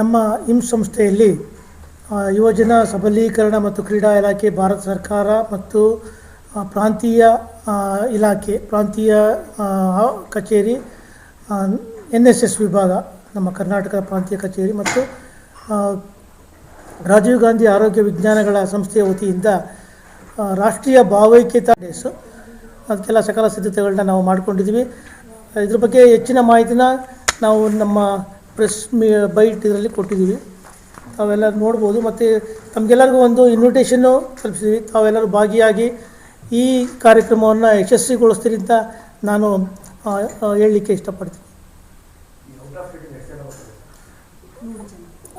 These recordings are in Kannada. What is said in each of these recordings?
ನಮ್ಮ ಇಮ್ಸ್ ಸಂಸ್ಥೆಯಲ್ಲಿ ಯುವಜನ ಸಬಲೀಕರಣ ಮತ್ತು ಕ್ರೀಡಾ ಇಲಾಖೆ, ಭಾರತ ಸರ್ಕಾರ ಮತ್ತು ಪ್ರಾಂತೀಯ ಇಲಾಖೆ, ಪ್ರಾಂತೀಯ ಕಚೇರಿ ಎನ್ ಎಸ್ ಎಸ್ ವಿಭಾಗ, ನಮ್ಮ ಕರ್ನಾಟಕದ ಪ್ರಾಂತೀಯ ಕಚೇರಿ ಮತ್ತು ರಾಜೀವ್ ಗಾಂಧಿ ಆರೋಗ್ಯ ವಿಜ್ಞಾನಗಳ ಸಂಸ್ಥೆಯ ವತಿಯಿಂದ ರಾಷ್ಟ್ರೀಯ ಭಾವೈಕ್ಯತಾ ಡೇಸು. ಅದಕ್ಕೆಲ್ಲ ಸಕಲ ಸಿದ್ಧತೆಗಳನ್ನ ನಾವು ಮಾಡ್ಕೊಂಡಿದ್ದೀವಿ. ಇದ್ರ ಬಗ್ಗೆ ಹೆಚ್ಚಿನ ಮಾಹಿತಿನ ನಾವು ನಮ್ಮ ಪ್ರೆಸ್ ಮೀ ಬೈಟ್ ಇದರಲ್ಲಿ ಕೊಟ್ಟಿದ್ದೀವಿ. ತಾವೆಲ್ಲ ನೋಡ್ಬೋದು. ಮತ್ತು ತಮಗೆಲ್ಲರಿಗೂ ಒಂದು ಇನ್ವಿಟೇಷನ್ನು ತಲುಪಿಸಿದ್ವಿ. ತಾವೆಲ್ಲರೂ ಭಾಗಿಯಾಗಿ ಈ ಕಾರ್ಯಕ್ರಮವನ್ನು ಯಶಸ್ವಿಗೊಳಿಸ್ತೀರಿ ಅಂತ ನಾನು ಹೇಳಲಿಕ್ಕೆ ಇಷ್ಟಪಡ್ತೀನಿ.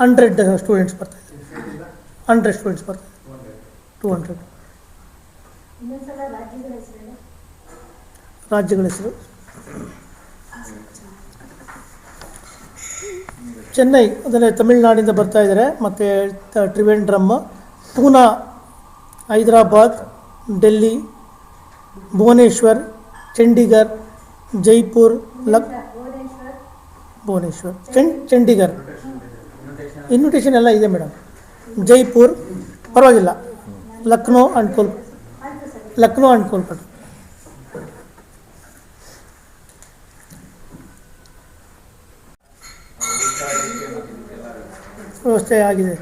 ಹಂಡ್ರೆಡ್ ಸ್ಟೂಡೆಂಟ್ಸ್ ಬರ್ತಾರೆ ಹಂಡ್ರೆಡ್ ಸ್ಟೂಡೆಂಟ್ಸ್ ಬರ್ತಾರೆ ಟೂ ಹಂಡ್ರೆಡ್ ರಾಜ್ಯಗಳ ಹೆಸರು. ಚೆನ್ನೈ ಅಂದರೆ ತಮಿಳುನಾಡಿಂದ ಬರ್ತಾ ಇದ್ದಾರೆ. ಮತ್ತು ಟ್ರಿವೆಂಡ್ರಮ್ ಪೂನಾ, ಹೈದರಾಬಾದ್, ಡೆಲ್ಲಿ, ಭುವನೇಶ್ವರ್, ಚಂಡೀಗರ್, ಜೈಪುರ್, ಲಕ್, ಭುವನೇಶ್ವರ್ ಭುವನೇಶ್ವರ್ ಚಂಡ್ ಚಂಡೀಗರ್. ಇನ್ವಿಟೇಷನ್ ಎಲ್ಲ ಇದೆ ಮೇಡಮ್. ಜೈಪುರ್, ಪರವಾಗಿಲ್ಲ. ಲಕ್ನೋ ಆ್ಯಂಡ್ ಕೋಲ್ ಲಕ್ನೋ ಆ್ಯಂಡ್ ಕೋಲ್ಕತ್ತಾ ವ್ಯವಸ್ಥೆ ಆಗಿದೆ.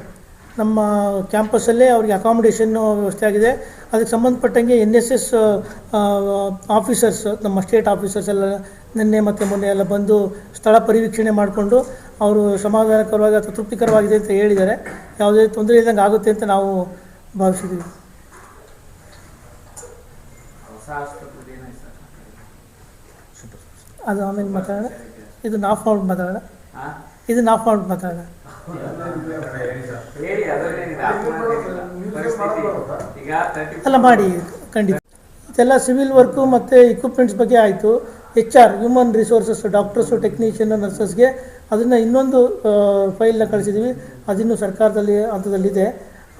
ನಮ್ಮ ಕ್ಯಾಂಪಸ್ಸಲ್ಲೇ ಅವ್ರಿಗೆ ಅಕಾಮಿಡೇಷನ್ನು ವ್ಯವಸ್ಥೆ ಆಗಿದೆ. ಅದಕ್ಕೆ ಸಂಬಂಧಪಟ್ಟಂಗೆ ಎನ್ ಎಸ್ ಎಸ್ ಆಫೀಸರ್ಸ್ ನಮ್ಮ ಸ್ಟೇಟ್ ಆಫೀಸರ್ಸ್ ಎಲ್ಲ ನಿನ್ನೆ ಮತ್ತು ಮೊನ್ನೆ ಎಲ್ಲ ಬಂದು ಸ್ಥಳ ಪರಿವೀಕ್ಷಣೆ ಮಾಡಿಕೊಂಡು ಅವರು ಸಮಾಧಾನಕರವಾಗಿ ಅಥವಾ ತೃಪ್ತಿಕರವಾಗಿದೆ ಅಂತ ಹೇಳಿದ್ದಾರೆ. ಯಾವುದೇ ತೊಂದರೆ ಇದ್ದಂಗೆ ಆಗುತ್ತೆ ಅಂತ ನಾವು ಭಾವಿಸಿದ್ದೀವಿ. ಅದು ಆಮೇಲೆ ಮಾತಾಡೋಣ. ಇದು ಆಫ್ ಮಾಡ್ಬಿಟ್ಟು ಮಾತಾಡೋಣ ಇದು ನಾಫ್ ಆಫ್ ಮಾಡ್ಬಿಟ್ಟು ಮಾತಾಡೋಣ. ಅಲ್ಲ ಮಾಡಿ, ಖಂಡಿತ. ಇದೆಲ್ಲ ಸಿವಿಲ್ ವರ್ಕು ಮತ್ತು ಇಕ್ವಿಪ್ಮೆಂಟ್ಸ್ ಬಗ್ಗೆ ಆಯಿತು. H R human resources doctors technician ನರ್ಸಸ್ಗೆ ಅದನ್ನು ಇನ್ನೊಂದು ಫೈಲ್ನ ಕಳಿಸಿದ್ದೀವಿ ಅದಿನ್ನೂ ಸರ್ಕಾರದಲ್ಲಿ, ಹಂತದಲ್ಲಿದೆ.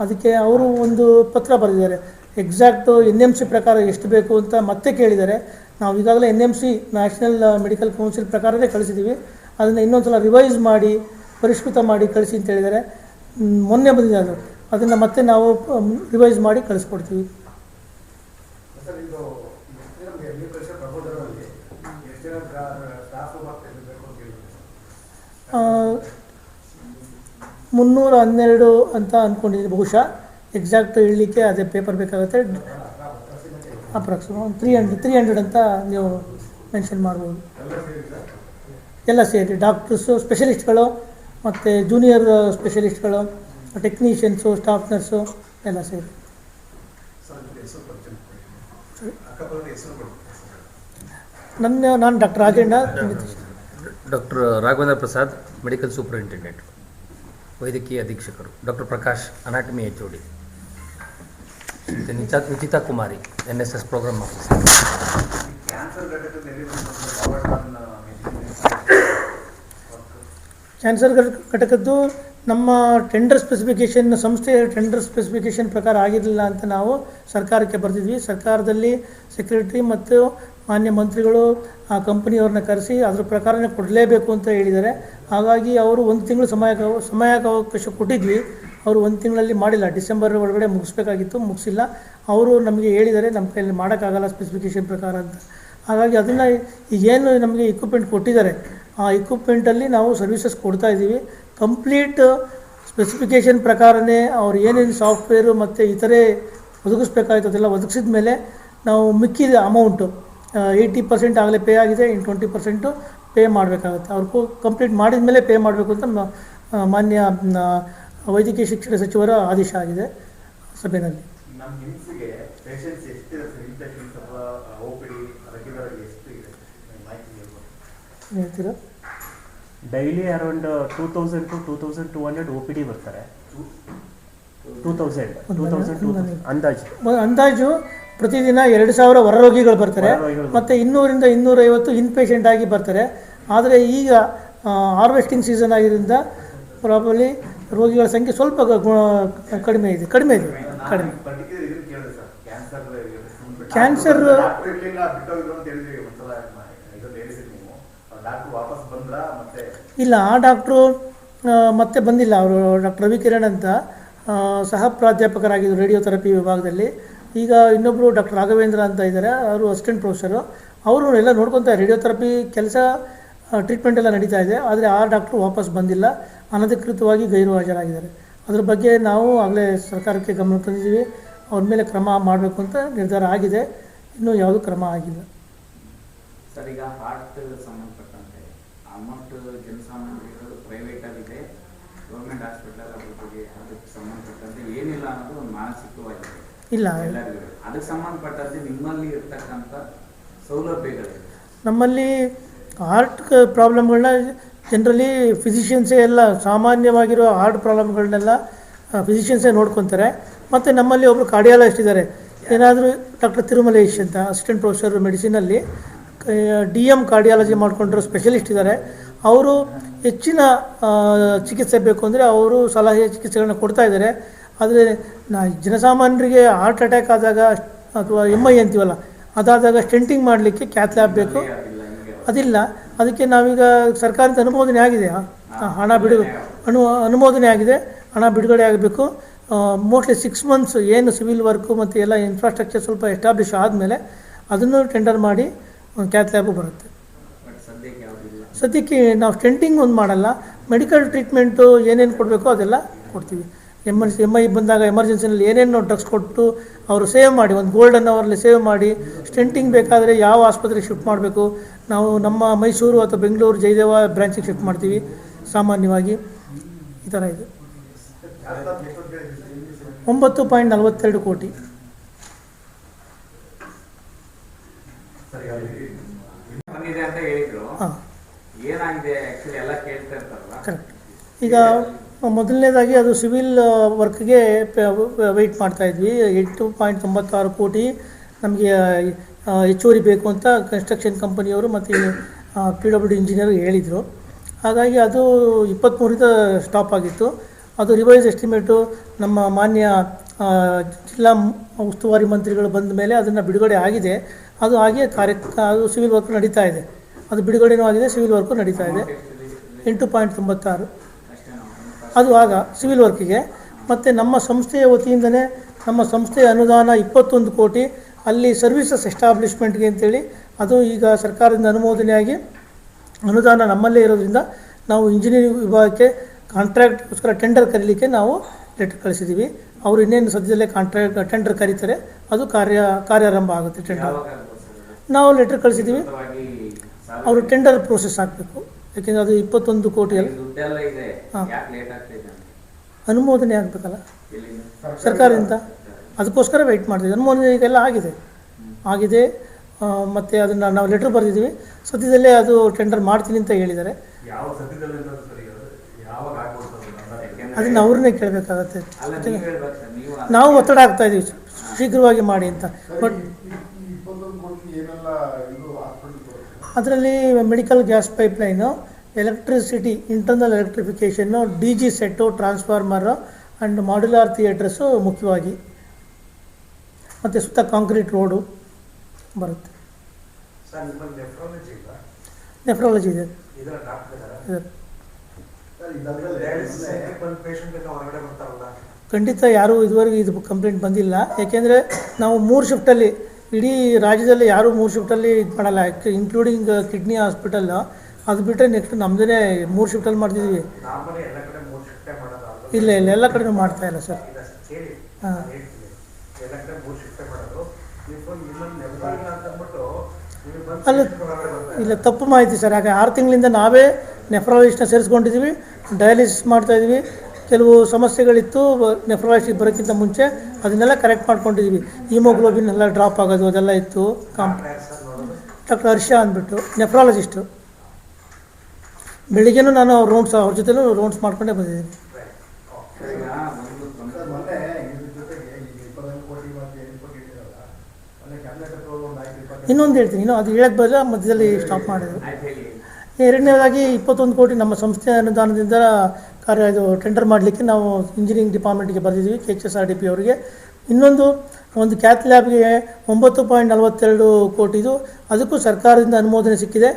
ಅದಕ್ಕೆ ಅವರು ಒಂದು ಪತ್ರ ಬರೆದಿದ್ದಾರೆ. ಎಕ್ಸಾಕ್ಟು ಎನ್ ಎಂ ಸಿ ಪ್ರಕಾರ ಎಷ್ಟು ಬೇಕು ಅಂತ ಮತ್ತೆ ಕೇಳಿದ್ದಾರೆ. ನಾವು ಈಗಾಗಲೇ N M C national medical council ಪ್ರಕಾರವೇ ಕಳಿಸಿದ್ದೀವಿ ಅದನ್ನು ಇನ್ನೊಂದು ಸಲ ರಿವೈಸ್ ಮಾಡಿ ಪರಿಷ್ಕೃತ ಮಾಡಿ ಕಳಿಸಿ ಅಂತ ಹೇಳಿದರೆ ಮೊನ್ನೆ ಬಂದಿದೆ ಅದು. ಅದನ್ನು ಮತ್ತೆ ನಾವು ರಿವೈಸ್ ಮಾಡಿ ಕಳಿಸ್ಕೊಡ್ತೀವಿ. ಮುನ್ನೂರ ಹನ್ನೆರಡು ಅಂತ ಅಂದ್ಕೊಂಡಿದ್ದೀನಿ ಬಹುಶಃ ಎಕ್ಸಾಕ್ಟ್ ಹೇಳಲಿಕ್ಕೆ ಅದೇ ಪೇಪರ್ ಬೇಕಾಗುತ್ತೆ. Approximate three hundred three hundred ಅಂತ ನೀವು ಮೆನ್ಷನ್ ಮಾಡ್ಬೋದು. ಎಲ್ಲ ಸೇರಿ ಡಾಕ್ಟರ್ಸು ಸ್ಪೆಷಲಿಸ್ಟ್ಗಳು ಮತ್ತು ಜೂನಿಯರ್ ಸ್ಪೆಷಲಿಸ್ಟ್ಗಳು ಟೆಕ್ನಿಷಿಯನ್ಸು ಸ್ಟಾಫ್ ನರ್ಸು ಎಲ್ಲ ಸೇರಿ. ನನ್ನ ನಾನು doctor Rajanna doctor Raghavendra Prasad medical superintendent ವೈದ್ಯಕೀಯ ಅಧೀಕ್ಷಕರು doctor Prakash anatomy H D Nichita Kumari N S S program officer cancer ಘಟ- ಘಟಕದ್ದು ನಮ್ಮ ಟೆಂಡರ್ ಸ್ಪೆಸಿಫಿಕೇಷನ್ ಸಂಸ್ಥೆಯ ಟೆಂಡರ್ ಸ್ಪೆಸಿಫಿಕೇಷನ್ ಪ್ರಕಾರ ಆಗಿರಲಿಲ್ಲ ಅಂತ ನಾವು ಸರ್ಕಾರಕ್ಕೆ ಬರೆದಿದ್ವಿ. ಸರ್ಕಾರದಲ್ಲಿ ಸೆಕ್ರೆಟರಿ ಮತ್ತು ಮಾನ್ಯ ಮಂತ್ರಿಗಳು ಆ ಕಂಪನಿಯವ್ರನ್ನ ಕರೆಸಿ ಅದ್ರ ಪ್ರಕಾರನೇ ಕೊಡಲೇಬೇಕು ಅಂತ ಹೇಳಿದ್ದಾರೆ. ಹಾಗಾಗಿ ಅವರು ಒಂದು ತಿಂಗಳು ಸಮಯ ಸಮಯಾವಕಾಶ ಕೊಟ್ಟಿದ್ವಿ. ಅವರು ಒಂದು ತಿಂಗಳಲ್ಲಿ ಮಾಡಿಲ್ಲ. ಡಿಸೆಂಬರ್ ಒಳಗಡೆ ಮುಗಿಸ್ಬೇಕಾಗಿತ್ತು. ಮುಗಿಸಿಲ್ಲ. ಅವರು ನಮಗೆ ಹೇಳಿದ್ದಾರೆ, ನಮ್ಮ ಕೈಯಲ್ಲಿ ಮಾಡೋಕ್ಕಾಗಲ್ಲ ಸ್ಪೆಸಿಫಿಕೇಷನ್ ಪ್ರಕಾರ ಅಂತ. ಹಾಗಾಗಿ ಅದನ್ನು ಈಗೇನು ನಮಗೆ ಇಕ್ವಿಪ್ಮೆಂಟ್ ಕೊಟ್ಟಿದ್ದಾರೆ ಆ ಇಕ್ವಿಪ್ಮೆಂಟಲ್ಲಿ ನಾವು ಸರ್ವಿಸಸ್ ಕೊಡ್ತಾ ಇದ್ದೀವಿ. ಕಂಪ್ಲೀಟ್ ಸ್ಪೆಸಿಫಿಕೇಷನ್ ಪ್ರಕಾರನೇ ಅವ್ರು ಏನೇನು ಸಾಫ್ಟ್ವೇರು ಮತ್ತು ಇತರೆ ಒದಗಿಸ್ಬೇಕಾಯ್ತು ಅದೆಲ್ಲ ಒದಗಿಸಿದ ಮೇಲೆ ನಾವು ಮಿಕ್ಕಿದ ಅಮೌಂಟು ಏಯ್ಟಿ ಪರ್ಸೆಂಟ್ ಆಗಲೇ ಪೇ ಆಗಿದೆ, ಇನ್ನು ಟ್ವೆಂಟಿ ಪರ್ಸೆಂಟು ಪೇ ಮಾಡಬೇಕಾಗುತ್ತೆ. ಅವ್ರು ಕಂಪ್ಲೀಟ್ ಮಾಡಿದ ಮೇಲೆ ಪೇ ಮಾಡಬೇಕು ಅಂತ ಮಾನ್ಯ ವೈದ್ಯಕೀಯ ಶಿಕ್ಷಣ ಸಚಿವರ ಆದೇಶ ಆಗಿದೆ ಸಭೆಯಲ್ಲಿ ನಮ್ಮ ಹಿಮ್ಸ್ಗೆ ಪೇಷಂಟ್ಸ್ ಎಷ್ಟಿದೆ ಸರ್ ಇನ್ಪೇಷಂಟ್ಸ್ ಅಥವಾ ಓ ಪಿ ಡಿ ರೆಗ್ಯುಲರ್ ಆಗಿ ಎಷ್ಟು ಇದೆ ನಿಮ್ಗೆ ಮಾಹಿತಿ ಹೇಳ್ಬೋದು ಏನ್ ಹೇಳ್ತೀರಾ? Daily around two thousand to two thousand two hundred O P D ಬರ್ತಾರೆ. Two thousand two thousand two ಅಂದಾಜು. ಅಂದಾಜು ಪ್ರತಿದಿನ ಎರಡು ಸಾವಿರ ಹೊರ ರೋಗಿಗಳು ಬರ್ತಾರೆ. ಮತ್ತೆ ಇನ್ನೂರಿಂದ ಇನ್ನೂರೈವತ್ತು ಇನ್ ಪೇಷಂಟ್ ಆಗಿ ಬರ್ತಾರೆ. ಆದರೆ ಈಗ ಹಾರ್ವೆಸ್ಟಿಂಗ್ ಸೀಸನ್ ಆಗಿದ್ದರಿಂದ ಪ್ರಾಬಲಿ ರೋಗಿಗಳ ಸಂಖ್ಯೆ ಸ್ವಲ್ಪ ಕಡಿಮೆ ಇದೆ ಕಡಿಮೆ ಇದೆ ಕಡಿಮೆ. ಕ್ಯಾನ್ಸರ್ ಕ್ಯಾನ್ಸರ್ ಡಾಕ್ಟರ್ ಇರಲಿಲ್ಲ ಬಿಟ್ಟೋಗಿದ್ರು ಅಂತ ಹೇಳಿದ್ರಿ ಒಂದ್ಸಲ ಇದನ್ನು ಹೇಳಿದ್ರಿ ನೀವು ಡಾಕ್ಟರ್ ವಾಪಸ್ ಬಂದ್ರ ಮತ್ತೆ ಇಲ್ಲ ಆ ಡಾಕ್ಟ್ರು ಮತ್ತೆ ಬಂದಿಲ್ಲ ಅವರು. ಡಾಕ್ಟರ್ ರವಿ ಕಿರಣ್ ಅಂತ ಸಹ ಪ್ರಾಧ್ಯಾಪಕರಾಗಿದ್ದರು ರೇಡಿಯೋಥೆರಪಿ ವಿಭಾಗದಲ್ಲಿ. ಈಗ ಇನ್ನೊಬ್ಬರು ಡಾಕ್ಟರ್ ರಾಘವೇಂದ್ರ ಅಂತ ಇದ್ದಾರೆ. ಅವರು ಅಸಿಸ್ಟೆಂಟ್ ಪ್ರೊಫೆಸರು. ಅವರು ಎಲ್ಲ ನೋಡ್ಕೊತಾರೆ ರೇಡಿಯೋಥೆರಪಿ ಕೆಲಸ ಟ್ರೀಟ್ಮೆಂಟ್ ಎಲ್ಲ ನಡೀತಾ ಇದೆ. ಆದರೆ ಆ ಡಾಕ್ಟ್ರು ವಾಪಸ್ ಬಂದಿಲ್ಲ. ಅನಧಿಕೃತವಾಗಿ ಗೈರು ಹಾಜರಾಗಿದ್ದಾರೆ ಅದ್ರ ಬಗ್ಗೆ ನಾವು ಆಗಲೇ ಸರ್ಕಾರಕ್ಕೆ ಗಮನ ತಂದಿದ್ದೀವಿ. ಅವ್ರ ಮೇಲೆ ಕ್ರಮ ಮಾಡಬೇಕು ಅಂತ ನಿರ್ಧಾರ ಆಗಿದೆ. ಇನ್ನೂ ಯಾವುದೂ ಕ್ರಮ ಆಗಿಲ್ಲ. ಸರ್ ಈಗ ಹಾರ್ಟ್ ಅಮೌಂಟ್ ಜನಸಾಮಾನ್ಯರು ಪ್ರೈವೇಟ್ ಆಗಿದೆ ಗೌರ್ಮೆಂಟ್ ಹಾಸ್ಪಿಟಲ್ ಬಗ್ಗೆ ಅದಕ್ಕೆ ಸಂಬಂಧಪಟ್ಟಂತೆ ಏನಿಲ್ಲ ಅನ್ನೋದು ಒಂದು ಮಾನಸಿಕವಾಗಿದೆ. ಇಲ್ಲ. ಎಲ್ಲರಿಗೂ. ಅದಕ್ಕೆ ಸಂಬಂಧಪಟ್ಟಂತೆ ನಿಮ್ಮಲ್ಲಿ ಇರ್ತಕ್ಕಂಥ ಸೌಲಭ್ಯಗಳು ನಮ್ಮಲ್ಲಿ ಹಾರ್ಟ್ ಪ್ರಾಬ್ಲಮ್ಗಳನ್ನ ಜನರಲಿ ಫಿಸಿಷಿಯನ್ಸೇ ಎಲ್ಲ ಸಾಮಾನ್ಯವಾಗಿರೋ ಹಾರ್ಟ್ ಪ್ರಾಬ್ಲಮ್ಗಳನ್ನೆಲ್ಲ ಫಿಸಿಷಿಯನ್ಸೇ ನೋಡ್ಕೊತಾರೆ. ಮತ್ತು ನಮ್ಮಲ್ಲಿ ಒಬ್ಬರು ಕಾರ್ಡಿಯಾಲಜಿಸ್ಟ್ ಇದ್ದಾರೆ. ಏನಾದರೂ ಡಾಕ್ಟರ್ ತಿರುಮಲೇಶ್ ಅಂತ ಅಸಿಸ್ಟೆಂಟ್ ಪ್ರೊಫೆಸರ್ ಮೆಡಿಸಿನಲ್ಲಿ ಡಿ ಎಂ ಕಾರ್ಡಿಯಾಲಜಿ ಮಾಡಿಕೊಂಡಿರೋ ಸ್ಪೆಷಲಿಸ್ಟ್ ಇದ್ದಾರೆ. ಅವರು ಹೆಚ್ಚಿನ ಚಿಕಿತ್ಸೆ ಬೇಕು ಅಂದರೆ ಅವರು ಸಲಹೆ ಚಿಕಿತ್ಸೆಗಳನ್ನ ಕೊಡ್ತಾ ಇದ್ದಾರೆ. ಆದರೆ ನಾ, ಜನಸಾಮಾನ್ಯರಿಗೆ ಹಾರ್ಟ್ ಅಟ್ಯಾಕ್ ಆದಾಗ ಅಥವಾ ಎಂ ಐ ಅಂತೀವಲ್ಲ, ಅದಾದಾಗ ಸ್ಟೆಂಟಿಂಗ್ ಮಾಡಲಿಕ್ಕೆ ಕ್ಯಾತ್ ಲ್ಯಾಬ್ ಬೇಕು. ಅದಿಲ್ಲ. ಅದಕ್ಕೆ ನಾವೀಗ ಸರ್ಕಾರದ ಅನುಮೋದನೆ ಆಗಿದೆ. ಹಣ ಬಿಡು ಅನು ಅನುಮೋದನೆ ಆಗಿದೆ. ಹಣ ಬಿಡುಗಡೆ ಆಗಬೇಕು. ಮೋಸ್ಟ್ಲಿ ಸಿಕ್ಸ್ ಮಂತ್ಸ್ ಏನು ಸಿವಿಲ್ ವರ್ಕು ಮತ್ತು ಎಲ್ಲ ಇನ್ಫ್ರಾಸ್ಟ್ರಕ್ಚರ್ ಸ್ವಲ್ಪ ಎಸ್ಟಾಬ್ಲಿಷ್ ಆದಮೇಲೆ ಅದನ್ನು ಟೆಂಡರ್ ಮಾಡಿ ಕ್ಯಾತ್ ಲ್ಯಾಬು ಬರುತ್ತೆ. ಸದ್ಯಕ್ಕೆ ನಾವು ಸ್ಟೆಂಟಿಂಗ್ ಒಂದು ಮಾಡಲ್ಲ. ಮೆಡಿಕಲ್ ಟ್ರೀಟ್ಮೆಂಟು ಏನೇನು ಕೊಡಬೇಕೋ ಅದೆಲ್ಲ ಕೊಡ್ತೀವಿ. ಎಮರ್ಜ್ ಎಂ ಐ ಬಂದಾಗ ಎಮರ್ಜೆನ್ಸಿನಲ್ಲಿ ಏನೇನು ಡ್ರಗ್ಸ್ ಕೊಟ್ಟು ಅವರು ಸೇವ್ ಮಾಡಿ ಒಂದು ಗೋಲ್ಡನ್ ಅವರಲ್ಲಿ ಸೇವ್ ಮಾಡಿ ಸ್ಟೆಂಟಿಂಗ್ ಬೇಕಾದರೆ ಯಾವ ಆಸ್ಪತ್ರೆಗೆ ಶಿಫ್ಟ್ ಮಾಡಬೇಕು? ನಾವು ನಮ್ಮ ಮೈಸೂರು ಅಥವಾ ಬೆಂಗಳೂರು ಜಯದೇವ ಬ್ರಾಂಚಿಗೆ ಶಿಫ್ಟ್ ಮಾಡ್ತೀವಿ ಸಾಮಾನ್ಯವಾಗಿ. ಈ ಥರ ಇದೆ. ಒಂಬತ್ತು ಪಾಯಿಂಟ್ ನಲವತ್ತೆರಡು ಕೋಟಿ. ಬಂದಿದೆ ಅಂತ ಹೇಳಿದ್ರು. ಹಾಂ. ಏನಾಗಿದೆ ಎಲ್ಲ ಕೇಳ್ತಾ ಇರ್ತಾರಲ್ಲ? ಈಗ ಮೊದಲನೇದಾಗಿ ಅದು ಸಿವಿಲ್ ವರ್ಕ್ಗೆ ವೆಯ್ಟ್ ಮಾಡ್ತಾ ಇದ್ವಿ. ಎಂಟು ಪಾಯಿಂಟ್ ತೊಂಬತ್ತಾರು ಕೋಟಿ ನಮಗೆ ಹೆಚ್ಚುವರಿ ಬೇಕು ಅಂತ ಕನ್ಸ್ಟ್ರಕ್ಷನ್ ಕಂಪನಿಯವರು ಮತ್ತು ಪಿ ಡಬ್ಲ್ಯೂ ಡಿ ಇಂಜಿನಿಯರ್ ಹೇಳಿದರು. ಹಾಗಾಗಿ ಅದು ಇಪ್ಪತ್ತ್ಮೂರಿಂದ ಸ್ಟಾಪ್ ಆಗಿತ್ತು. ಅದು ರಿವೈಸ್ ಎಸ್ಟಿಮೇಟು ನಮ್ಮ ಮಾನ್ಯ ಜಿಲ್ಲಾ ಉಸ್ತುವಾರಿ ಮಂತ್ರಿಗಳು ಬಂದ ಮೇಲೆ ಅದನ್ನು ಬಿಡುಗಡೆ ಆಗಿದೆ. ಅದು ಹಾಗೆ ಕಾರ್ಯ, ಅದು ಸಿವಿಲ್ ವರ್ಕ್ ನಡೀತಾ ಇದೆ. ಅದು ಬಿಡುಗಡೆನೂ ಆಗಿದೆ, ಸಿವಿಲ್ ವರ್ಕು ನಡೀತಾ ಇದೆ. ಎಂಟು ಪಾಯಿಂಟ್ ತೊಂಬತ್ತಾರು. ಅದು ಆಗ ಸಿವಿಲ್ ವರ್ಕಿಗೆ. ಮತ್ತು ನಮ್ಮ ಸಂಸ್ಥೆಯ ವತಿಯಿಂದನೇ ನಮ್ಮ ಸಂಸ್ಥೆಯ ಅನುದಾನ ಇಪ್ಪತ್ತೊಂದು ಕೋಟಿ, ಅಲ್ಲಿ ಸರ್ವಿಸಸ್ ಎಸ್ಟಾಬ್ಲಿಷ್ಮೆಂಟ್ಗೆ ಅಂತೇಳಿ ಅದು ಈಗ ಸರ್ಕಾರದಿಂದ ಅನುಮೋದನೆಯಾಗಿ ಅನುದಾನ ನಮ್ಮಲ್ಲೇ ಇರೋದ್ರಿಂದ ನಾವು ಇಂಜಿನಿಯರಿಂಗ್ ವಿಭಾಗಕ್ಕೆ ಕಾಂಟ್ರಾಕ್ಟ್ಗೋಸ್ಕರ ಟೆಂಡರ್ ಕರೀಲಿಕ್ಕೆ ನಾವು ಲೆಟರ್ ಕಳಿಸಿದ್ದೀವಿ. ಅವರು ಇನ್ನೇನು ಸದ್ಯದಲ್ಲೇ ಕಾಂಟ್ರಾಕ್ಟ್ ಟೆಂಡರ್ ಕರೀತಾರೆ ಅದು ಕಾರ್ಯ ಕಾರ್ಯಾರಂಭ ಆಗುತ್ತೆ ಟೆಂಡರ್? ನಾವು ಲೆಟರ್ ಕಳಿಸಿದ್ದೀವಿ ಅವರು ಟೆಂಡರ್ ಪ್ರೋಸೆಸ್ ಆಗಬೇಕು ಯಾಕೆಂದರೆ ಅದು ಇಪ್ಪತ್ತೊಂದು ಕೋಟಿಯಲ್ಲಿ ಹಾಂ. ಅನುಮೋದನೆ ಆಗಬೇಕಲ್ಲ? ಸರ್ಕಾರದಿಂದ. ಅದಕ್ಕೋಸ್ಕರ ವೆಯ್ಟ್ ಮಾಡ್ತಿದ್ವಿ ಅನುಮೋದನೆ ಈಗೆಲ್ಲ ಆಗಿದೆ. ಆಗಿದೆ. ಮತ್ತು ಅದನ್ನು ನಾವು ಲೆಟ್ರ್ ಬರೆದಿದ್ದೀವಿ ಸದ್ಯದಲ್ಲೇ ಅದು ಟೆಂಡರ್ ಮಾಡ್ತೀನಿ ಅಂತ ಹೇಳಿದ್ದಾರೆ. ಅದನ್ನು ಅವ್ರನ್ನೇ ಕೇಳಬೇಕಾಗತ್ತೆ. ನೀವು ಒತ್ತಡ ಆಗ್ತಾ ಇದೀವಿ. ಶೀಘ್ರವಾಗಿ ಮಾಡಿ ಅಂತ. ಬಟ್ ಅದರಲ್ಲಿ medical gas pipeline electricity internal electrification D G set transformer and modular theatres ಮುಖ್ಯವಾಗಿ. ಮತ್ತು ಸುತ್ತ ಕಾಂಕ್ರೀಟ್ ರೋಡು ಬರುತ್ತೆ. ನೆಫ್ರಾಲಜಿ ಇದೆ. ಇದೆ. ಖಂಡಿತ ಯಾರೂ ಇದುವರೆಗೂ ಇದು ಕಂಪ್ಲೇಂಟ್ ಬಂದಿಲ್ಲ. ಯಾಕೆಂದರೆ ನಾವು ಮೂರು ಶಿಫ್ಟಲ್ಲಿ ಇಡೀ ರಾಜ್ಯದಲ್ಲಿ ಯಾರೂ ಮೂರು ಶಿಫ್ಟಲ್ಲಿ ಇದು ಮಾಡಲ್ಲ ಇನ್ಕ್ಲೂಡಿಂಗ್ ಕಿಡ್ನಿ ಹಾಸ್ಪಿಟಲ್ ಅದು ಬಿಟ್ಟರೆ ನೆಕ್ಸ್ಟ್ ನಮ್ಮದೇ ಮೂರು ಶಿಫ್ಟಲ್ಲಿ ಮಾಡೋದು ಇಲ್ಲ ಇಲ್ಲ ಎಲ್ಲ ಕಡೆ ಮಾಡ್ತಾ ಇಲ್ಲ ಸರ್. ಹಾ. ಅಲ್ಲ ಇಲ್ಲ ತಪ್ಪು ಮಾಹಿತಿ ಸರ್. ಹಾಗೆ ಆರು ತಿಂಗಳಿಂದ ನಾವೇ ನೆಫ್ರಾಲಜಿಸ್ಟ್ನ ಸೇರಿಸ್ಕೊಂಡಿದ್ದೀವಿ. ಡಯಾಲಿಸಿಸ್ ಮಾಡ್ತಾಯಿದ್ದೀವಿ ಕೆಲವು ಸಮಸ್ಯೆಗಳಿತ್ತು ನೆಫ್ರಾಲಜಿ ಬರೋಕ್ಕಿಂತ ಮುಂಚೆ ಅದನ್ನೆಲ್ಲ ಕರೆಕ್ಟ್ ಮಾಡ್ಕೊಂಡಿದ್ದೀವಿ ಹಿಮೋಗ್ಲೋಬಿನ್ ಎಲ್ಲ ಡ್ರಾಪ್ ಆಗೋದು, ಅದೆಲ್ಲ ಇತ್ತು ಕಾಂಪ್ ಡಾಕ್ಟರ್ ಹರ್ಷ ಅಂದ್ಬಿಟ್ಟು ನೆಫ್ರಾಲಜಿಸ್ಟು ಬೆಳಿಗ್ಗೆನೂ ನಾನು ಅವ್ರ ರೌಂಡ್ಸ್ ಅವ್ರ ಜೊತೆಲೂ ರೌಂಡ್ಸ್ ಮಾಡ್ಕೊಂಡೇ ಬಂದಿದ್ದೀನಿ. ಇನ್ನೊಂದು ಹೇಳ್ತೀನಿ, ಇನ್ನೂ ಅದು ಹೇಳಕ್ಕೆ ಬರಲ್ಲ, ಮಧ್ಯದಲ್ಲಿ ಸ್ಟಾಪ್ ಮಾಡಿದ್ರು. ಎರಡನೇದಾಗಿ ಇಪ್ಪತ್ತೊಂದು ಕೋಟಿ ನಮ್ಮ ಸಂಸ್ಥೆ ಅನುದಾನದಿಂದ ಕಾರ್ಯ ಇದು ಟೆಂಡರ್ ಮಾಡಲಿಕ್ಕೆ ನಾವು ಇಂಜಿನಿಯರಿಂಗ್ ಡಿಪಾರ್ಟ್ಮೆಂಟ್ಗೆ ಬರೆದಿದ್ದೀವಿ K H S R D P ಅವರಿಗೆ. ಇನ್ನೊಂದು, ಒಂದು ಕ್ಯಾತ್ ಲ್ಯಾಬ್ಗೆ ಒಂಬತ್ತು ಪಾಯಿಂಟ್ ನಲವತ್ತೆರಡು ಕೋಟಿದು, ಅದಕ್ಕೂ ಸರ್ಕಾರದಿಂದ ಅನುಮೋದನೆ ಸಿಕ್ಕಿದೆ.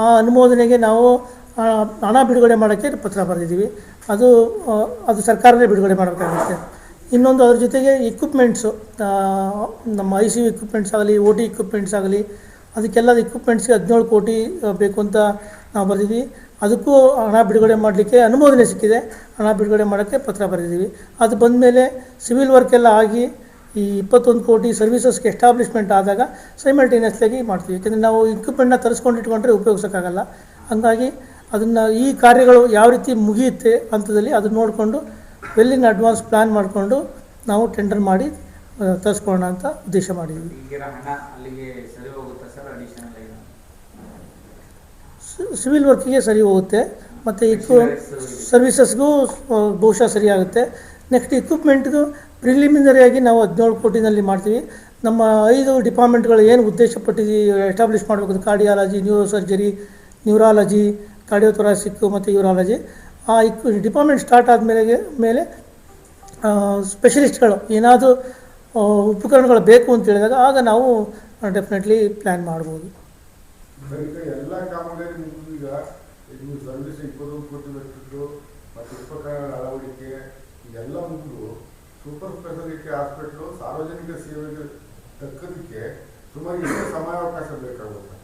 ಆ ಅನುಮೋದನೆಗೆ ನಾವು ಹಣ ಬಿಡುಗಡೆ ಮಾಡೋಕ್ಕೆ ಪತ್ರ ಬರೆದಿದ್ದೀವಿ. ಅದು ಅದು ಸರ್ಕಾರನೇ ಬಿಡುಗಡೆ ಮಾಡಬೇಕಾಗುತ್ತೆ. ಇನ್ನೊಂದು ಅದ್ರ ಜೊತೆಗೆ ಇಕ್ವಿಪ್ಮೆಂಟ್ಸು ನಮ್ಮ ಐ ಸಿ ಯು ಇಕ್ವಿಪ್ಮೆಂಟ್ಸ್ ಆಗಲಿ ಓ ಟಿ ಇಕ್ವಿಪ್ಮೆಂಟ್ಸ್ ಆಗಲಿ ಅದಕ್ಕೆಲ್ಲ ಇಕ್ವಿಪ್ಮೆಂಟ್ಸ್ಗೆ ಹದಿನೇಳು ಕೋಟಿ ಬೇಕು ಅಂತ ನಾವು ಬರೆದಿದ್ವಿ. ಅದಕ್ಕೂ ಹಣ ಬಿಡುಗಡೆ ಮಾಡಲಿಕ್ಕೆ ಅನುಮೋದನೆ ಸಿಕ್ಕಿದೆ. ಹಣ ಬಿಡುಗಡೆ ಮಾಡೋಕ್ಕೆ ಪತ್ರ ಬರೆದಿದ್ದೀವಿ ಅದು ಬಂದ ಮೇಲೆ ಸಿವಿಲ್ ವರ್ಕ್ ಎಲ್ಲ ಆಗಿ ಈ ಇಪ್ಪತ್ತೊಂದು ಕೋಟಿ ಸರ್ವಿಸಸ್ಗೆ ಎಸ್ಟಾಬ್ಲಿಷ್ಮೆಂಟ್ ಆದಾಗ ಸೈಮಲ್ಟೇನಿಯಸ್ಲಾಗಿ ಮಾಡ್ತೀವಿ. ಯಾಕೆಂದರೆ ನಾವು ಇಕ್ವಿಪ್ಮೆಂಟ್ನ ತರಿಸ್ಕೊಂಡು ಇಟ್ಕೊಂಡ್ರೆ ಉಪಯೋಗಿಸೋಕ್ಕಾಗಲ್ಲ. ಹಂಗಾಗಿ ಅದನ್ನು ಈ ಕಾರ್ಯಗಳು ಯಾವ ರೀತಿ ಮುಗಿಯುತ್ತೆ ಹಂತದಲ್ಲಿ ಅದನ್ನು ನೋಡಿಕೊಂಡು ವೆಲ್ ಇನ್ ಅಡ್ವಾನ್ಸ್ ಪ್ಲ್ಯಾನ್ ಮಾಡಿಕೊಂಡು ನಾವು ಟೆಂಡರ್ ಮಾಡಿ ತರಿಸ್ಕೊಳ್ಳೋಣ ಅಂತ ಉದ್ದೇಶ ಮಾಡಿದ್ವಿ ಈಗಿರೋ ಹಣ ಅಲ್ಲಿಗೆ ಸರಿ ಹೋಗುತ್ತಾ ಸರ್ ಅಡಿಷನಲ್ ಏನು ಸಿವಿಲ್ ವರ್ಕಿಗೆ ಸರಿ ಹೋಗುತ್ತೆ. ಮತ್ತು ಇಕ್ವ ಸರ್ವಿಸಸ್ಗೂ ಬಹುಶಃ ಸರಿಯಾಗುತ್ತೆ. ನೆಕ್ಸ್ಟ್ ಇಕ್ವಿಪ್ಮೆಂಟ್ಗೂ ಪ್ರಿಲಿಮಿನರಿಯಾಗಿ ನಾವು ಹದಿನೇಳು ಕೋಟಿನಲ್ಲಿ ಮಾಡ್ತೀವಿ. ನಮ್ಮ ಐದು ಡಿಪಾರ್ಟ್ಮೆಂಟ್ಗಳು ಏನು ಉದ್ದೇಶಪಟ್ಟು ಎಸ್ಟಾಬ್ಲಿಷ್ ಮಾಡಬೇಕು cardiology neuro surgery neurology cardiothoracic ಮತ್ತು ಯೂರಾಲಜಿ. ಆ ಇಕ್ ಡಿಪಾರ್ಟ್ಮೆಂಟ್ ಸ್ಟಾರ್ಟ್ ಆದಮೇಲೆ, ಮೇಲೆ ಸ್ಪೆಷಲಿಸ್ಟ್ಗಳು ಏನಾದರೂ ಉಪಕರಣಗಳು ಬೇಕು ಅಂತ ಹೇಳಿದಾಗ ಆಗ ನಾವು ಡೆಫಿನೆಟ್ಲಿ ಪ್ಲ್ಯಾನ್ ಮಾಡ್ಬೋದು. ಈಗ ಎಲ್ಲ ಕಾಮಗಾರಿ ಮುಗಿದು ಈಗ ಇದು ಸರ್ವಿಸ್ ಇಪ್ಪತ್ತೊಂದು ಕೋಟಿ ವೆಚ್ಚದ್ದು ಮತ್ತು ಉಪಕರಣಗಳ ಅಳವಡಿಕೆ ಇದೆಲ್ಲ ಮುಗಿದು ಸೂಪರ್ ಸ್ಪೆಷಾಲಿಟಿ ಹಾಸ್ಪಿಟ್ಲು ಸಾರ್ವಜನಿಕ ಸೇವೆಗೆ ತಕ್ಕದಕ್ಕೆ ಸುಮಾರು ಎಷ್ಟು ಸಮಯಾವಕಾಶ ಬೇಕಾಗುತ್ತೆ?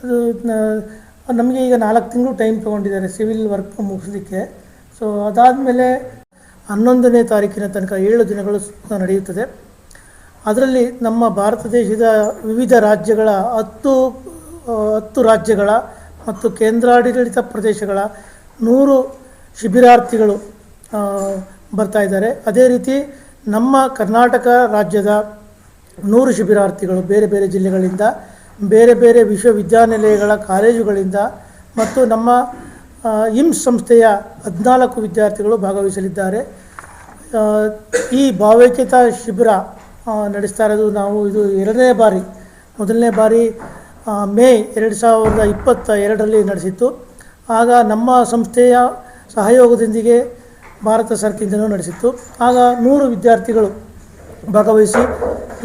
ಅದು ನಮಗೆ ಈಗ ನಾಲ್ಕು ತಿಂಗಳು ಟೈಮ್ ತೊಗೊಂಡಿದ್ದಾರೆ ಸಿವಿಲ್ ವರ್ಕ್ ಮುಗಿಸೋದಕ್ಕೆ ಸೊ ಅದಾದಮೇಲೆ ಹನ್ನೊಂದನೇ ತಾರೀಕಿನ ತನಕ ಏಳು ದಿನಗಳು ನಡೆಯುತ್ತದೆ. ಅದರಲ್ಲಿ ನಮ್ಮ ಭಾರತ ದೇಶದ ವಿವಿಧ ರಾಜ್ಯಗಳ ಹತ್ತು ಹತ್ತು ರಾಜ್ಯಗಳ ಮತ್ತು ಕೇಂದ್ರಾಡಳಿತ ಪ್ರದೇಶಗಳ ನೂರು ಶಿಬಿರಾರ್ಥಿಗಳು ಬರ್ತಾ ಇದ್ದಾರೆ. ಅದೇ ರೀತಿ ನಮ್ಮ ಕರ್ನಾಟಕ ರಾಜ್ಯದ ನೂರು ಶಿಬಿರಾರ್ಥಿಗಳು ಬೇರೆ ಬೇರೆ ಜಿಲ್ಲೆಗಳಿಂದ, ಬೇರೆ ಬೇರೆ ವಿಶ್ವವಿದ್ಯಾನಿಲಯಗಳ ಕಾಲೇಜುಗಳಿಂದ ಮತ್ತು ನಮ್ಮ ಇಮ್ಸ್ ಸಂಸ್ಥೆಯ ಹದಿನಾಲ್ಕು ವಿದ್ಯಾರ್ಥಿಗಳು ಭಾಗವಹಿಸಲಿದ್ದಾರೆ. ಈ ಭಾವೈಕ್ಯತಾ ಶಿಬಿರ ನಡೆಸ್ತಾ ಇರೋದು ನಾವು ಇದು ಎರಡನೇ ಬಾರಿ, ಮೊದಲನೇ ಬಾರಿ ಮೇ ಎರಡು ಸಾವಿರದ ಇಪ್ಪತ್ತ ಎರಡರಲ್ಲಿ ನಡೆಸಿತ್ತು. ಆಗ ನಮ್ಮ ಸಂಸ್ಥೆಯ ಸಹಯೋಗದೊಂದಿಗೆ ಭಾರತ ಸರ್ಕಿಂದನೂ ನಡೆಸಿತ್ತು. ಆಗ ನೂರು ವಿದ್ಯಾರ್ಥಿಗಳು ಭಾಗವಹಿಸಿ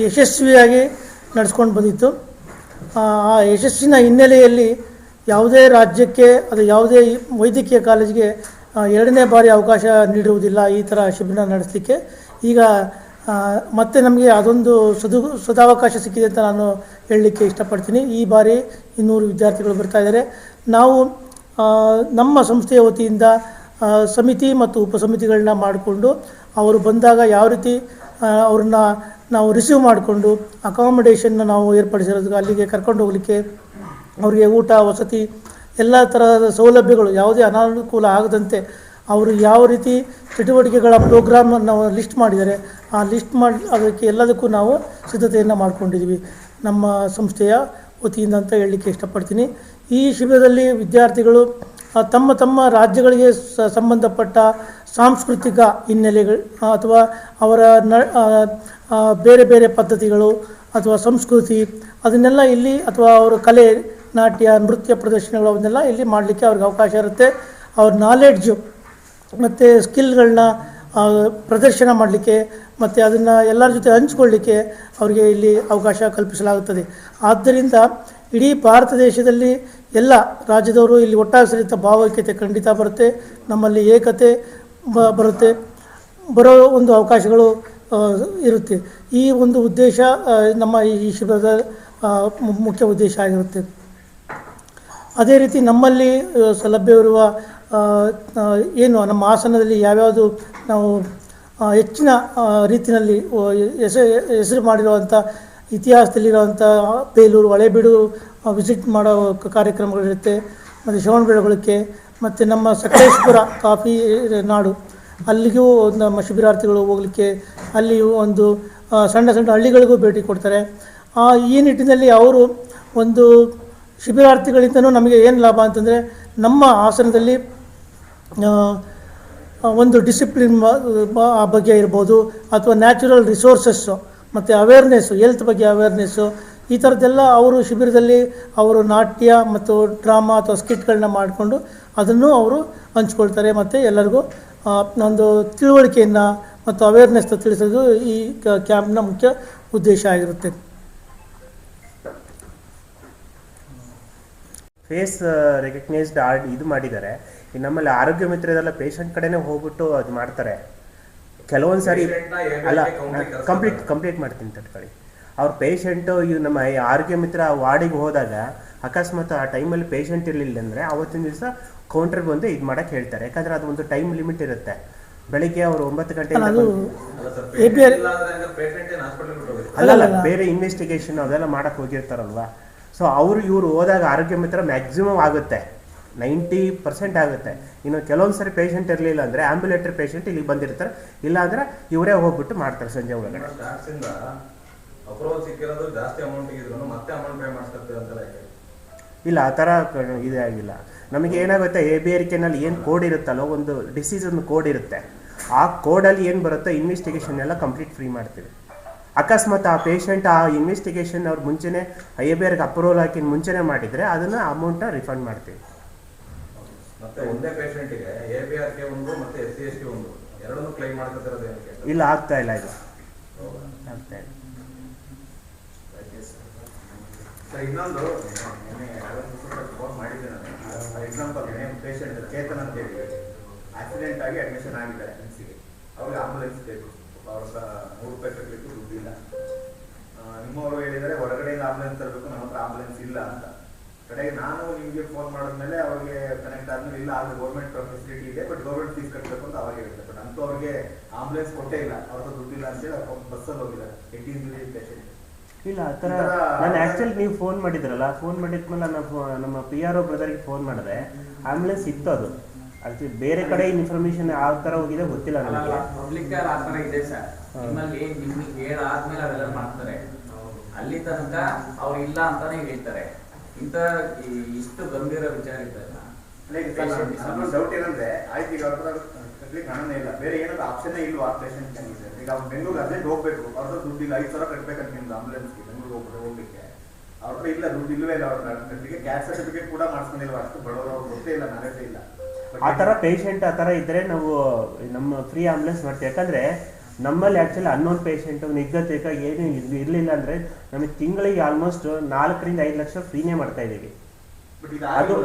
ಯಶಸ್ವಿಯಾಗಿ ನಡೆಸ್ಕೊಂಡು ಬಂದಿತ್ತು. ಆ ಯಶಸ್ಸಿನ ಹಿನ್ನೆಲೆಯಲ್ಲಿ ಯಾವುದೇ ರಾಜ್ಯಕ್ಕೆ ಅದು ಯಾವುದೇ ವೈದ್ಯಕೀಯ ಕಾಲೇಜಿಗೆ ಎರಡನೇ ಬಾರಿ ಅವಕಾಶ ನೀಡಿರುವುದಿಲ್ಲ ಈ ಥರ ಶಿಬಿರ ನಡೆಸಲಿಕ್ಕೆ. ಈಗ ಮತ್ತೆ ನಮಗೆ ಅದೊಂದು ಸದು, ಸದಾವಕಾಶ ಸಿಕ್ಕಿದೆ ಅಂತ ನಾನು ಹೇಳಲಿಕ್ಕೆ ಇಷ್ಟಪಡ್ತೀನಿ. ಈ ಬಾರಿ ಇನ್ನೂರು ವಿದ್ಯಾರ್ಥಿಗಳು ಬರ್ತಾ ಇದ್ದಾರೆ. ನಾವು ನಮ್ಮ ಸಂಸ್ಥೆಯ ವತಿಯಿಂದ ಸಮಿತಿ ಮತ್ತು ಉಪಸಮಿತಿಗಳನ್ನ ಮಾಡಿಕೊಂಡು, ಅವರು ಬಂದಾಗ ಯಾವ ರೀತಿ ಅವ್ರನ್ನ ನಾವು ರಿಸೀವ್ ಮಾಡಿಕೊಂಡು ಅಕಾಮಡೇಷನ್ನ ನಾವು ಏರ್ಪಡಿಸಿರೋದು, ಅಲ್ಲಿಗೆ ಕರ್ಕೊಂಡು ಹೋಗಲಿಕ್ಕೆ, ಅವರಿಗೆ ಊಟ, ವಸತಿ, ಎಲ್ಲ ಥರದ ಸೌಲಭ್ಯಗಳು, ಯಾವುದೇ ಅನಾನುಕೂಲ ಆಗದಂತೆ ಅವರು ಯಾವ ರೀತಿ ಚಟುವಟಿಕೆಗಳ ಪ್ರೋಗ್ರಾಮನ್ನು ಲಿಸ್ಟ್ ಮಾಡಿದ್ದಾರೆ, ಆ ಲಿಸ್ಟ್ ಮಾಡಿ, ಅದಕ್ಕೆ ಎಲ್ಲದಕ್ಕೂ ನಾವು ಸಿದ್ಧತೆಯನ್ನು ಮಾಡಿಕೊಂಡಿದ್ದೀವಿ. ನಮ್ಮ ಸಂಸ್ಥೆಯ ವತಿಯಿಂದ ಅಂತ ಹೇಳಲಿಕ್ಕೆ ಇಷ್ಟಪಡ್ತೀನಿ. ಈ ಶಿಬಿರದಲ್ಲಿ ವಿದ್ಯಾರ್ಥಿಗಳು ತಮ್ಮ ತಮ್ಮ ರಾಜ್ಯಗಳಿಗೆ ಸಂಬಂಧಪಟ್ಟ ಸಾಂಸ್ಕೃತಿಕ ಹಿನ್ನೆಲೆಗಳು, ಅಥವಾ ಅವರ ನ ಬೇರೆ ಬೇರೆ ಪದ್ಧತಿಗಳು, ಅಥವಾ ಸಂಸ್ಕೃತಿ, ಅದನ್ನೆಲ್ಲ ಇಲ್ಲಿ, ಅಥವಾ ಅವರ ಕಲೆ, ನಾಟ್ಯ, ನೃತ್ಯ ಪ್ರದರ್ಶನಗಳು, ಅವನ್ನೆಲ್ಲ ಇಲ್ಲಿ ಮಾಡಲಿಕ್ಕೆ ಅವ್ರಿಗೆ ಅವಕಾಶ ಇರುತ್ತೆ. ಅವ್ರ ನಾಲೆಡ್ಜು ಮತ್ತು ಸ್ಕಿಲ್ಗಳನ್ನ ಪ್ರದರ್ಶನ ಮಾಡಲಿಕ್ಕೆ ಮತ್ತು ಅದನ್ನು ಎಲ್ಲರ ಜೊತೆ ಹಂಚಿಕೊಳ್ಳಲಿಕ್ಕೆ ಅವರಿಗೆ ಇಲ್ಲಿ ಅವಕಾಶ ಕಲ್ಪಿಸಲಾಗುತ್ತದೆ. ಆದ್ದರಿಂದ ಇಡೀ ಭಾರತ ದೇಶದಲ್ಲಿ ಎಲ್ಲ ರಾಜ್ಯದವರು ಇಲ್ಲಿ ಒಟ್ಟಾಗಿ ಸರಿತ ಭಾವೈಕ್ಯತೆ ಖಂಡಿತ ಬರುತ್ತೆ ನಮ್ಮಲ್ಲಿ ಏಕತೆ ಬರುತ್ತೆ ಬರೋ ಒಂದು ಅವಕಾಶಗಳು ಇರುತ್ತೆ. ಈ ಒಂದು ಉದ್ದೇಶ ನಮ್ಮ ಈ ಶಿಬಿರದ ಮುಖ್ಯ ಉದ್ದೇಶ ಆಗಿರುತ್ತೆ. ಅದೇ ರೀತಿ ನಮ್ಮಲ್ಲಿ ಆ, ಏನು ನಮ್ಮ ಹಾಸನದಲ್ಲಿ ಯಾವ್ಯಾವುದು ನಾವು ಹೆಚ್ಚಿನ ರೀತಿಯಲ್ಲಿ ಹೆಸರು ಹೆಸ ಹೆಸರು ಮಾಡಿರುವಂಥ ಇತಿಹಾಸದಲ್ಲಿರುವಂಥ ಬೇಲೂರು ಹಳೆಬೀಡು ವಿಸಿಟ್ ಮಾಡೋ ಕಾರ್ಯಕ್ರಮಗಳಿರುತ್ತೆ ಮತ್ತು ಶ್ರವಣಬೆಳಗೊಳಕ್ಕೆ ಮತ್ತು ನಮ್ಮ ಸಕಲೇಶ್ಪುರ ಕಾಫಿ ನಾಡು. ಅಲ್ಲಿಗೂ ನಮ್ಮ ಶಿಬಿರಾರ್ಥಿಗಳು ಹೋಗಲಿಕ್ಕೆ ಅಲ್ಲಿ ಒಂದು ಸಣ್ಣ ಸಣ್ಣ ಹಳ್ಳಿಗಳಿಗೂ ಭೇಟಿ ಕೊಡ್ತಾರೆ. ಆ, ಈ ನಿಟ್ಟಿನಲ್ಲಿ ಅವರು ಒಂದು ಶಿಬಿರಾರ್ಥಿಗಳಿಂದನೂ ನಮಗೆ ಏನು ಲಾಭ ಅಂತಂದರೆ ನಮ್ಮ ಹಾಸನದಲ್ಲಿ ಆ, ಆ, ಒಂದು ಡಿಸಿಪ್ಲಿನ್ ಆ ಬಗ್ಗೆ ಇರ್ಬೋದು, ಅಥವಾ ನ್ಯಾಚುರಲ್ ರಿಸೋರ್ಸಸ್ಸು ಮತ್ತು ಅವೇರ್ನೆಸ್ಸು ಹೆಲ್ತ್ ಬಗ್ಗೆ ಅವೇರ್ನೆಸ್ಸು ಈ ಥರದ್ದೆಲ್ಲ ಅವರು ಶಿಬಿರದಲ್ಲಿ ಅವರು ನಾಟ್ಯ ಮತ್ತು ಡ್ರಾಮಾ ಅಥವಾ ಸ್ಕಿಟ್ಗಳನ್ನ ಮಾಡಿಕೊಂಡು ಅದನ್ನು ಅವರು ಹಂಚ್ಕೊಳ್ತಾರೆ ಮತ್ತು ಎಲ್ಲರಿಗೂ ಒಂದು ತಿಳುವಳಿಕೆಯನ್ನು ಮತ್ತು ಅವೇರ್ನೆಸ್ನ ತಿಳಿಸೋದು ಈ ಕ್ಯಾಂಪ್ನ ಮುಖ್ಯ ಉದ್ದೇಶ ಆಗಿರುತ್ತೆ. ಫೇಸ್ ರೆಕಗ್ನೈಸ್ಡ್ ಆರ್ಡ್ ಇದು ಮಾಡಿದ್ದಾರೆ. ಈ ನಮ್ಮಲ್ಲಿ ಆರೋಗ್ಯ ಮಿತ್ರದೆಲ್ಲ ಪೇಷಂಟ್ ಕಡೆನೇ ಹೋಗ್ಬಿಟ್ಟು ಅದು ಮಾಡ್ತಾರೆ. ಕೆಲವೊಂದು ಸಾರಿ Patient ನ ABI ಅಲ್ಲ. ಕಂಪ್ಲೀಟ್ ಕಂಪ್ಲೀಟ್ ಮಾಡ್ತೀನಿ ತಟ್ಕೊಳ್ಳಿ ಅವ್ರ ಪೇಷಂಟು ಇವು ನಮ್ಮ ಈ ಆರೋಗ್ಯ ಮಿತ್ರ ವಾರ್ಡಿಗೆ ಹೋದಾಗ ಅಕಸ್ಮಾತ್ ಆ ಟೈಮಲ್ಲಿ ಪೇಷಂಟ್ ಇರಲಿಲ್ಲ ಅಂದರೆ ಅವತ್ತಿನ ದಿವಸ ಕೌಂಟರ್ ಬಂದು ಇದು ಮಾಡಕ್ಕೆ ಹೇಳ್ತಾರೆ. ಯಾಕಂದ್ರೆ ಅದು ಒಂದು ಟೈಮ್ ಲಿಮಿಟ್ ಇರುತ್ತೆ. ಬೆಳಿಗ್ಗೆ ಅವರು ಒಂಬತ್ತು ಗಂಟೆ ಗಂಟೆಯಿಂದ ಅಲ್ಲ ಸರ್ APR ಪೇಷಂಟ್ ಅಂದ್ರೆ ಪೇಷಂಟ್ ಏನು ಹಾಸ್ಪಿಟಲ್ ಬಿಟ್ಟು ಹೋಗ್ಬೇಕು ಅಲ್ಲ ಅಲ್ಲ ಅಲ್ಲ. ಬೇರೆ ಇನ್ವೆಸ್ಟಿಗೇಷನ್ ಅದೆಲ್ಲ ಮಾಡಕ್ಕೆ ಹೋಗಿರ್ತಾರಲ್ವಾ? ಸೊ ಅವರು ಇವರು ಹೋದಾಗ ಆರೋಗ್ಯ ಮಿತ್ರ ಮ್ಯಾಕ್ಸಿಮಮ್ ಆಗುತ್ತೆ. ನೈಂಟಿ ಪರ್ಸೆಂಟ್ ಆಗುತ್ತೆ. ಇನ್ನು ಕೆಲವೊಂದು ಸರಿ ಪೇಷಂಟ್ ಇರಲಿಲ್ಲ ಅಂದರೆ ಆಂಬ್ಯುಲೇಟರಿ ಪೇಷಂಟ್ ಇಲ್ಲಿಗೆ ಬಂದಿರ್ತಾರೆ. ಇಲ್ಲ ಅಂದ್ರೆ ಇವರೇ ಹೋಗ್ಬಿಟ್ಟು ಮಾಡ್ತಾರೆ ಸಂಜೆ ಒಳಗಡೆ. ಇಲ್ಲ ಆ ಥರ ಇದೇ ಆಗಿಲ್ಲ. ನಮಗೆ ಏನಾಗುತ್ತೆ ಎ ಬಿ ನಲ್ಲಿ ಏನು ಕೋಡ್ ಇರುತ್ತಲ್ಲ ಒಂದು ಡಿಸೀಸ್ ಒಂದು ಕೋಡ್ ಇರುತ್ತೆ. ಆ ಕೋಡಲ್ಲಿ ಏನು ಬರುತ್ತೋ ಇನ್ವೆಸ್ಟಿಗೇಷನ್ ಎಲ್ಲ ಕಂಪ್ಲೀಟ್ ಫ್ರೀ ಮಾಡ್ತೀವಿ. ಅಕಸ್ಮಾತ್ ಆ ಪೇಷಂಟ್ ಆ ಇನ್ವೆಸ್ಟಿಗೇಷನ್ ಅವ್ರು ಮುಂಚೆನೇ ಐ ಬಿ ಆರ್ಗೆ ಅಪ್ರೂವಲ್ ಹಾಕಿ ಮುಂಚೆನೇ ಮಾಡಿದರೆ ಅದನ್ನು ಅಮೌಂಟನ್ನ ರಿಫಂಡ್ ಮಾಡ್ತೀವಿ. ಮತ್ತೆ ಒಂದೇ ಪೇಷಂಟಿಗೆ ಎ ಬಿ ಆರ್ ಕೆ ಒಂದು ಮತ್ತೆ ಎಸ್ ಸಿ ಎಸ್ ಟಿ ಒಂದು. ಎರಡನ್ನೂ ಕ್ಲೈಮ್ ಮಾಡ್ಕೊತಿರೋದು ಏನಕ್ಕೆ ಇಲ್ಲ ಆಗ್ತಾ ಇಲ್ಲ ಇದು. ಆಗ್ತಾ ಇಲ್ಲ. ಸರ್. ಇನ್ನೊಂದು ಫೋನ್ ಮಾಡಿದ್ದೆ ನಾನು. ಎಕ್ಸಾಂಪಲ್ ಪೇಷಂಟ್ ಚೇತನ್ ಅಂತ ಹೇಳಿ. ಆಕ್ಸಿಡೆಂಟ್ ಆಗಿ ಅಡ್ಮಿಷನ್ ಆಗಿದ್ದಾರೆ ಎನ್ಸಿಗೆ ಅವ್ರಿಗೆ ಆಂಬುಲೆನ್ಸ್ ಬೇಕು. ಅವ್ರ ಹತ್ರ ನೂರು ರೂಪಾಯಿ ಕಟ್ಟಲಿಕ್ಕೆ ದುಡ್ಡಿಲ್ಲ. ನಿಮ್ಮವರು ಹೇಳಿದರೆ ಹೊರಗಡೆಯಿಂದ ಆಂಬುಲೆನ್ಸ್ ತರಬೇಕು ನಮ್ಮ ಹತ್ರ ಆಂಬುಲೆನ್ಸ್ ಇಲ್ಲ ಅಂತ. ಕಡೆಗೆ ನಾನು ನಿಮಗೆ ಫೋನ್ ಮಾಡಿದ್ಮೇಲೆ ಅವ್ರಿಗೆ ಕನೆಕ್ಟ್ ಆದ್ಮೇಲೆ ಇಲ್ಲ ಆದ್ರೆ ಗೌರ್ಮೆಂಟ್ ಫೆಸಿಲಿಟಿ ಇದೆ ಬಟ್ ಗೌರ್ಮೆಂಟ್ ಫೀಸ್ ಕಟ್ಟಬೇಕು ಅಂತ ಅವಾಗ ಇರುತ್ತೆ ಬಟ್ ಅಂತೂ ಅವ್ರಿಗೆ ಆಂಬುಲೆನ್ಸ್ ಕೊಟ್ಟೇ ಇಲ್ಲ. ಅವ್ರ ದುಡ್ಡಿಲ್ಲ ಅಂತೇಳಿ ಹೇಳಿ ಬಸ್ಸಲ್ಲಿ ಹೋಗಿದ್ದಾರೆ. ಏಯ್ಟೀನ್ ಪೇಷಂಟ್ ಇಲ್ಲ ಆ ಥರ ನಾನು ಆ್ಯಕ್ಚುಲಿ ನೀವು ಫೋನ್ ಮಾಡಿದ್ರಲ್ಲ ಫೋನ್ ಮಾಡಿದ್ಮೇಲೆ ನಾನು ಫೋ- ನಮ್ಮ ಪಿ ಆರ್ ಒ ಬ್ರದರ್ಗೆ ಫೋನ್ ಮಾಡಿದೆ. ಆಂಬುಲೆನ್ಸ್ ಇತ್ತು ಅದು. ಅದಕ್ಕೆ ಬೇರೆ ಕಡೆ ಇನ್ಫಾರ್ಮೇಶನ್ ಯಾವ ಥರ ಹೋಗಿದೆ ಗೊತ್ತಿಲ್ಲ ನನಗೆ. ಪಬ್ಲಿಕ್ ಆ ಥರ ಇದೆ ಸರ್. ನಿಮ್ಮಲ್ಲಿ ನಿಮ್ಗೆ ಹೇಳಾದ್ಮೇಲೆ ಅವೆಲ್ಲ ಮಾಡ್ತಾರೆ. ಅಲ್ಲಿ ತನಕ ಅವ್ರು ಇಲ್ಲ ಅಂತಾನೆ ಹೇಳ್ತಾರೆ. ಇಂತ ಇಷ್ಟು ಗಂಭೀರ ವಿಚಾರ ಇದ್ದಾಗ ಡೌಟ್ ಏನಂದ್ರೆ ಆಯ್ತು ಈಗ ಅವ್ರ ಕಟ್ಲಿಕ್ಕೆ ಹಣನೇ ಇಲ್ಲ. ಬೇರೆ ಏನಾದ್ರು ಆಪ್ಷನ್ ಇಲ್ವಾ? ಪೇಷಂಟ್ ಈಗ ಅವ್ರು ಬೆಂಗಳೂರು ಅರ್ಜೆಂಟ್ ಹೋಗ್ಬೇಕು. ಅವ್ರದ್ದು ದುಡ್ಡು ಇಲ್ಲ. ಐದು ಸಾವಿರ ಕಟ್ಬೇಕಂತ ನಿಮ್ದು ಆಂಬುಲೆನ್ಸ್ಗೆ ಬೆಂಗಳೂರು ಹೋಗ್ಬೇಕು ಹೋಗ್ಲಿಕ್ಕೆ. ಅವ್ರ ಹತ್ರ ಇಲ್ಲ ದುಡ್ಡು ಇಲ್ಲವೇ ಇಲ್ಲ ಅವ್ರ ಕಟ್ಲಿಕ್ಕೆ ಕ್ಯಾಶ್ ಸರ್ಟಿಫಿಕೇಟ್ ಕೂಡ ಮಾಡ್ಸ್ಕೊಂಡಿಲ್ವಾ? ಅಷ್ಟು ಬಡವರು ಅವ್ರು ಗೊತ್ತೇ ಇಲ್ಲ ನಾಲೆಜೇ ಇಲ್ಲ. ಆ ತರ ಪೇಷಂಟ್ ಆ ತರ ಇದ್ರೆ ನಾವು ನಮ್ಮ ಫ್ರೀ ಆಂಬುಲೆನ್ಸ್ ಮಾಡ್ತೀವಿ ಯಾಕಂದರೆ ನಮ್ಮಲ್ಲಿ ಆ್ಯಕ್ಚುಲಿ ಅನ್ನೋನ್ ಪೇಷಂಟ್ ನಿರ್ಗತಿಕ ಏನು ಇರಲಿಲ್ಲ ಅಂದರೆ ನಮಗೆ ತಿಂಗಳಿಗೆ ಆಲ್ಮೋಸ್ಟ್ ನಾಲ್ಕರಿಂದ ಐದು ಲಕ್ಷ ಫ್ರೀನೇ ಮಾಡ್ತಾ ಇದ್ದೀವಿ. ಅದು-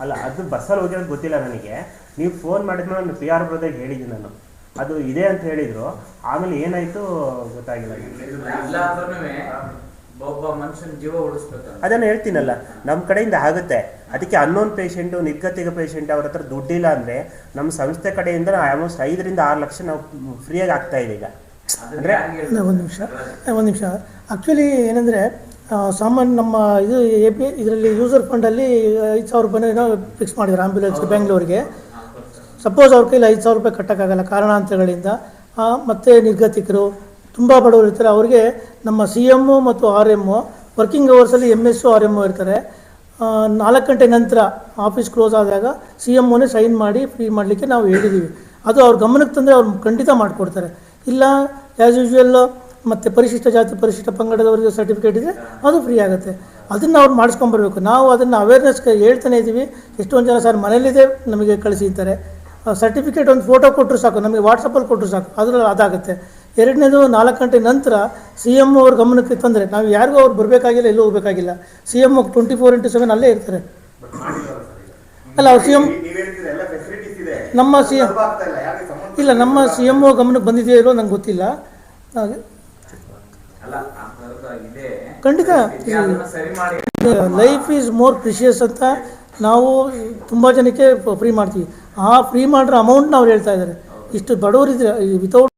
ಅಲ್ಲ ಅದು ಬಸ್ಸಲ್ಲಿ ಹೋಗಿರೋದು ಗೊತ್ತಿಲ್ಲ ನನಗೆ. ನೀವು ಫೋನ್ ಮಾಡಿದ್ಮೇಲೆ ನಾನು ಪಿ ಆರ್ ಬ್ರದರ್ಗೆ ಹೇಳಿದ್ದೀನಿ ನಾನು. ಅದು ಇದೆ ಅಂತ ಹೇಳಿದ್ರು. ಆಮೇಲೆ ಏನಾಯ್ತು ಗೊತ್ತಾಗಿಲ್ಲ ಒಬ್ಬ ಮನುಷ್ಯನ ಜೀವ ಉಳಿಸ್ಬೇಕಂತ. ಅದನ್ನು ಹೇಳ್ತೀನಲ್ಲ ನಮ್ಮ ಕಡೆಯಿಂದ ಆಗುತ್ತೆ. ಅದಕ್ಕೆ ಅನ್ನೋನ್ ಪೇಷೆಂಟು ನಿರ್ಗತಿಕ ಪೇಷೆಂಟ್ ಅವ್ರ ಹತ್ರ ದುಡ್ಡಿಲ್ಲ ಅಂದರೆ ನಮ್ಮ ಸಂಸ್ಥೆ ಕಡೆಯಿಂದ ಆಲ್ಮೋಸ್ಟ್ ಐದರಿಂದ ಆರು ಲಕ್ಷ ನಾವು ಫ್ರೀಯಾಗಿ ಆಗ್ತಾ ಇದೆ ಈಗ ಅಂದ್ರೆ- ಒಂದು ನಿಮಿಷ ಒಂದು ನಿಮಿಷ. ಆ್ಯಕ್ಚುಲಿ ಏನಂದರೆ ಸಾಮಾನ್ಯ ನಮ್ಮ ಇದು ಎ ಪಿ ಇದರಲ್ಲಿ ಯೂಸರ್ ಫಂಡಲ್ಲಿ ಐದು ಸಾವಿರ ರೂಪಾಯಿನ ಫಿಕ್ಸ್ ಮಾಡಿದ್ದಾರೆ ಆಂಬ್ಯುಲೆನ್ಸ್ ಬೆಂಗಳೂರಿಗೆ ಸಪೋಸ್ ಅವ್ರ ಕೈಲಿ ಐದು ಸಾವಿರ ರೂಪಾಯಿ ಕಟ್ಟೋಕ್ಕಾಗಲ್ಲ ಕಾರಣಾಂತರಗಳಿಂದ ಮತ್ತು ಮತ್ತೆ ನಿರ್ಗತಿಕರು ತುಂಬ ಬಡವರು ಇರ್ತಾರೆ. ಅವರಿಗೆ ನಮ್ಮ ಸಿ ಎಮ್ಮು ಮತ್ತು ಆರ್ ಎಮ್ಮು ವರ್ಕಿಂಗ್ ಅವರ್ಸಲ್ಲಿ ಎಂ ಎಸ್ಸು ಆರ್ ಎಮ್ಮು ಇರ್ತಾರೆ. ನಾಲ್ಕು ಗಂಟೆ ನಂತರ ಆಫೀಸ್ ಕ್ಲೋಸ್ ಆದಾಗ ಸಿ ಎಮ್ಮನೇ ಸೈನ್ ಮಾಡಿ ಫ್ರೀ ಮಾಡಲಿಕ್ಕೆ ನಾವು ಹೇಳಿದ್ದೀವಿ. ಅದು ಅವ್ರ ಗಮನಕ್ಕೆ ತಂದರೆ ಅವ್ರು ಖಂಡಿತ ಮಾಡಿಕೊಡ್ತಾರೆ. ಇಲ್ಲ ಆ್ಯಸ್ ಯೂಶ್ವಲ್ ಮತ್ತು ಪರಿಶಿಷ್ಟ ಜಾತಿ, ಪರಿಶಿಷ್ಟ ಪಂಗಡದವರಿಗೆ ಸರ್ಟಿಫಿಕೇಟ್ ಇದೆ ಅದು ಫ್ರೀ ಆಗುತ್ತೆ. ಅದನ್ನು ಅವ್ರು ಮಾಡಿಸ್ಕೊಂಬರ್ಬೇಕು. ನಾವು ಅದನ್ನು ಅವೇರ್ನೆಸ್ಗೆ ಹೇಳ್ತಾನೆ ಇದ್ದೀವಿ ಎಷ್ಟೊಂದು ಜನ ಸರ್ ಮನೇಲಿದೆ, ನಮಗೆ ಕಳಿಸಿರ್ತಾರೆ ಸರ್ಟಿಫಿಕೇಟ್ ಒಂದು ಫೋಟೋ ಕೊಟ್ಟರು ಸಾಕು. ನಮಗೆ ವಾಟ್ಸಪ್ಪಲ್ಲಿ ಕೊಟ್ಟರು ಸಾಕು. ಅದರಲ್ಲಿ ಅದಾಗುತ್ತೆ. ಎರಡನೇದು ನಾಲ್ಕು ಗಂಟೆ ನಂತರ ಸಿ ಎಂ ಅವ್ರ ಗಮನಕ್ಕೆ ತಂದರೆ ನಾವು ಯಾರಿಗೂ ಅವ್ರು ಬರಬೇಕಾಗಿಲ್ಲ, ಎಲ್ಲೂ ಹೋಗಬೇಕಾಗಿಲ್ಲ. C M twenty four into seven ಅಲ್ಲೇ ಇರ್ತಾರೆ. ಅಲ್ಲ, ಅವ್ರು ಸಿ ಎಂ ನಮ್ಮ ಸಿ ಎಂ ಇಲ್ಲ, ನಮ್ಮ ಸಿ ಎಂ ಒ ಗಮನಕ್ಕೆ ಬಂದಿದೆಯೋ ಇಲ್ಲೋ ನಂಗೆ ಗೊತ್ತಿಲ್ಲ. ಖಂಡಿತ. ಲೈಫ್ ಈಸ್ ಮೋರ್ ಪ್ರಿಷಿಯಸ್ ಅಂತ ನಾವು ತುಂಬ ಜನಕ್ಕೆ ಫ್ರೀ ಮಾಡ್ತೀವಿ. ಆ ಫ್ರೀ ಮಾಡಿರೋ ಅಮೌಂಟ್ ನಾವು ಹೇಳ್ತಾ ಇದ್ದಾರೆ. ಇಷ್ಟು ಬಡವರಿದ್ರೆ ವಿತೌಟ್